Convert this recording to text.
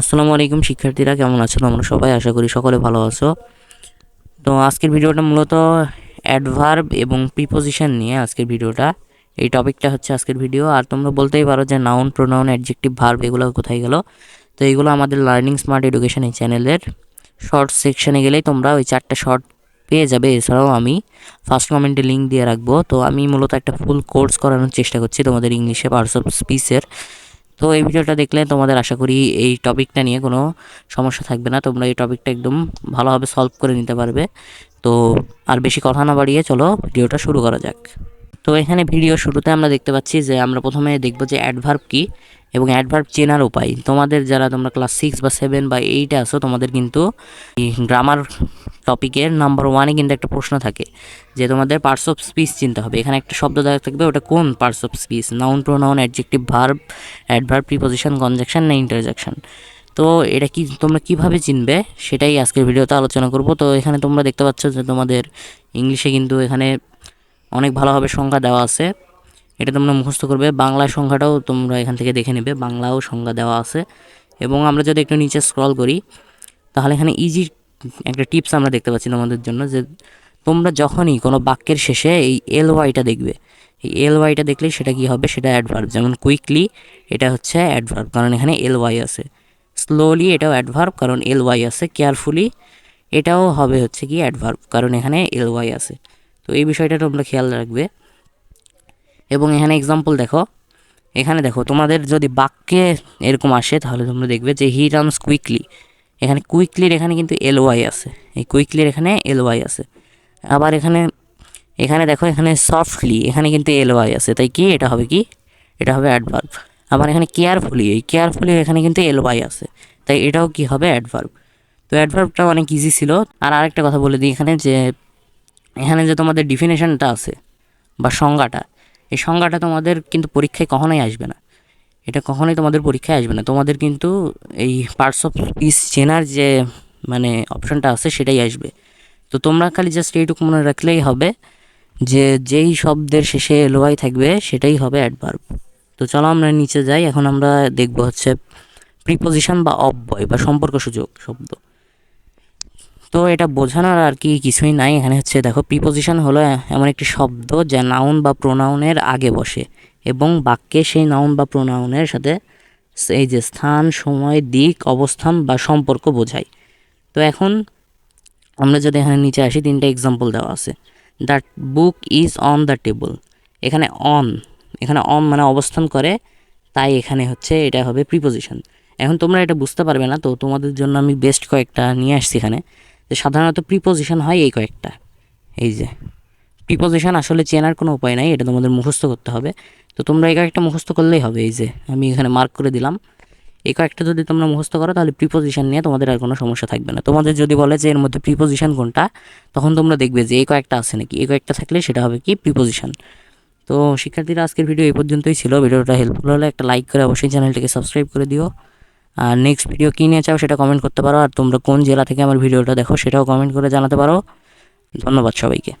আসসালামু আলাইকুম, শিক্ষার্থীরা কেমন আছো? তোমরা সবাই আশা করি সকলে ভালো আছো। তো আজকের ভিডিওটা মূলত অ্যাডভার্ব এবং প্রিপোজিশন নিয়ে আজকের ভিডিওটা। এই টপিকটা হচ্ছে আজকের ভিডিও আর তোমরা বলতেই পারো যে নাউন প্রোনাউন অ্যাডজেক্টিভ ভার্ব এগুলো কোথায় গেল? তো এইগুলো আমাদের লার্নিং স্মার্ট এডুকেশন এই চ্যানেলের শর্ট সেকশনে গেলেই তোমরা ওই চারটা শর্ট পেয়ে যাবে। এছাড়াও আমি ফার্স্ট কমেন্টে লিঙ্ক দিয়ে রাখব। তো আমি মূলত একটা ফুল কোর্স করানোর চেষ্টা করছি তোমাদের ইংলিশে পার্টস অফ স্পিচের তো এই ভিডিওটা দেখলে তোমাদের আশা করি এই টপিকটা নিয়ে কোনো সমস্যা থাকবে না। তোমরা এই টপিকটা একদম ভালোভাবে সলভ করে নিতে পারবে। তো আর বেশি কথা না বাড়িয়ে চলো ভিডিওটা শুরু করা যাক। তো এখানে ভিডিও শুরুতে আমরা দেখতে পাচ্ছি যে আমরা প্রথমে দেখব যে অ্যাডভার্ব কি এবং অ্যাডভার্ব চেনার উপায়। তোমাদের যারা তোমরা ক্লাস সিক্স বা সেভেন বা এইটে আসো তোমাদের কিন্তু গ্রামার টপিকের নাম্বার ওয়ানে কিন্তু একটা প্রশ্ন থাকে, যে তোমাদের পার্টস অফ স্পিচ চিনতে হবে। এখানে একটা শব্দ দেওয়া থাকবে, ওটা কোন parts of speech noun pronoun adjective verb adverb preposition conjunction না ইন্টারজাকশন তো এটা কি, তোমরা কীভাবে চিনবে? সেটাই আজকের ভিডিওতে আলোচনা করব। তো এখানে তোমরা দেখতে পাচ্ছ যে তোমাদের ইংলিশে কিন্তু এখানে অনেক ভালোভাবে সংখ্যা দেওয়া আছে। এটা তোমরা মুখস্থ করবে। বাংলা সংখ্যাটাও তোমরা এখান থেকে দেখে নেবে। বাংলাও সংখ্যা দেওয়া আছে। এবং আমরা যদি একটু নিচে স্ক্রল করি, তাহলে এখানে ইজি একটা টিপস আমরা দেখতে পাচ্ছি তোমাদের জন্য যে তোমরা যখনই কোনো বাক্যের শেষে এই এল ওয়াইটা দেখবে, এই এল ওয়াইটা দেখলেই সেটা কি হবে? সেটা অ্যাডভার্ব যেমন কুইকলি এটা হচ্ছে অ্যাডভার্ব কারণ এখানে এল ওয়াই আছে। স্লোলি এটাও অ্যাডভার্ব কারণ এল ওয়াই আছে। কেয়ারফুলি এটাও হবে হচ্ছে কি অ্যাডভার্ব কারণ এখানে এল ওয়াই আছে। তো এই বিষয়টা তোমরা খেয়াল রাখবে। এবং এখানে এক্সাম্পল দেখো। এখানে দেখো, তোমাদের যদি বাক্যে এরকম আসে, তাহলে তোমরা দেখবে যে হি রানস কুইকলি এখানে কুইকলির এখানে কিন্তু এল ওয়াই আছে। এই কুইকলির এখানে এল ওয়াই আছে। আবার এখানে এখানে দেখো এখানে সফটলি এখানে কিন্তু এল ওয়াই আছে। তাই কি? এটা হবে কি? এটা হবে অ্যাডভার্ব আবার এখানে কেয়ারফুলি এই কেয়ারফুলি এখানে কিন্তু এল ওয়াই আছে। তাই এটাও কি হবে? অ্যাডভার্ব তো অ্যাডভার্বটা অনেক ইজি ছিল। আর আরেকটা কথা বলে দিই এখানে যে এখানে যে তোমাদের ডিফিনেশনটা আছে, বা সংজ্ঞাটা, এই সংজ্ঞাটা তোমাদের কিন্তু পরীক্ষায় কখনোই আসবে না। এটা কখনোই তোমাদের পরীক্ষায় আসবে না। তোমাদের কিন্তু এই পার্টস অফ স্পিচ চেনার যে মানে অপশনটা আছে সেটাই আসবে। তো তোমরা খালি জাস্ট এইটুকু মনে রাখলেই হবে যে, যেই শব্দের শেষে এলোয়াই থাকবে সেটাই হবে অ্যাডভার্ব তো চলো আমরা নিচে যাই। এখন আমরা দেখব হচ্ছে প্রিপোজিশন বা অব্যয় বা সম্পর্ক সুযোগ শব্দ। তো এটা বোঝানোর আর কি কিছুই নাই। এখানে হচ্ছে দেখো প্রিপোজিশন হলো এমন একটি শব্দ যা নাউন বা প্রোনাউনের আগে বসে। এবং বাক্যে সেই নাউন বা প্রোনাউনের সাথে এই যে স্থান, সময়, দিক, অবস্থান বা সম্পর্ক বোঝায়। তো এখন আমরা যদি এখানে নিচে আসি, তিনটা এক্সাম্পল দেওয়া আছে। That book is on the table এখানে অন এখানে অন মানে অবস্থান করে, তাই এখানে হচ্ছে এটা হবে প্রিপোজিশন এখন তোমরা এটা বুঝতে পারবে না, তো তোমাদের জন্য আমি বেস্ট কয়েকটা নিয়ে আসছি এখানে। যে সাধারণত প্রিপোজিশন হয় এই কয়েকটা। এই যে। প্রিপোজিশন আসলে চেনার কোনো উপায় নাই, এটা তোমাদের মুখস্থ করতে হবে। তো তোমরা এই কয়েকটা মুখস্থ করলেই হবে, এই যে আমি এখানে মার্ক করে দিলাম। এই কয়েকটা যদি তোমরা মুখস্থ করো, তাহলে প্রিপোজিশন নিয়ে তোমাদের আর কোনো সমস্যা থাকবে না। তোমাদের যদি বলে যে এর মধ্যে প্রিপোজিশন কোনটা, তখন তোমরা দেখবে যে এই কয়েকটা আছে নাকি। এই কয়েকটা থাকলে সেটা হবে কি প্রিপোজিশন তো শিক্ষার্থীরা, আজকের ভিডিও এই পর্যন্তই ছিল। ভিডিওটা হেল্পফুল হলে একটা লাইক করে অবশ্যই চ্যানেলটিকে সাবস্ক্রাইব করে দিও। আর নেক্সট ভিডিও কী নিয়ে চাও সেটা কমেন্ট করতে পারো। আর তোমরা কোন জেলা থেকে আমার ভিডিওটা দেখো সেটাও কমেন্ট করে জানাতে পারো। ধন্যবাদ সবাইকে।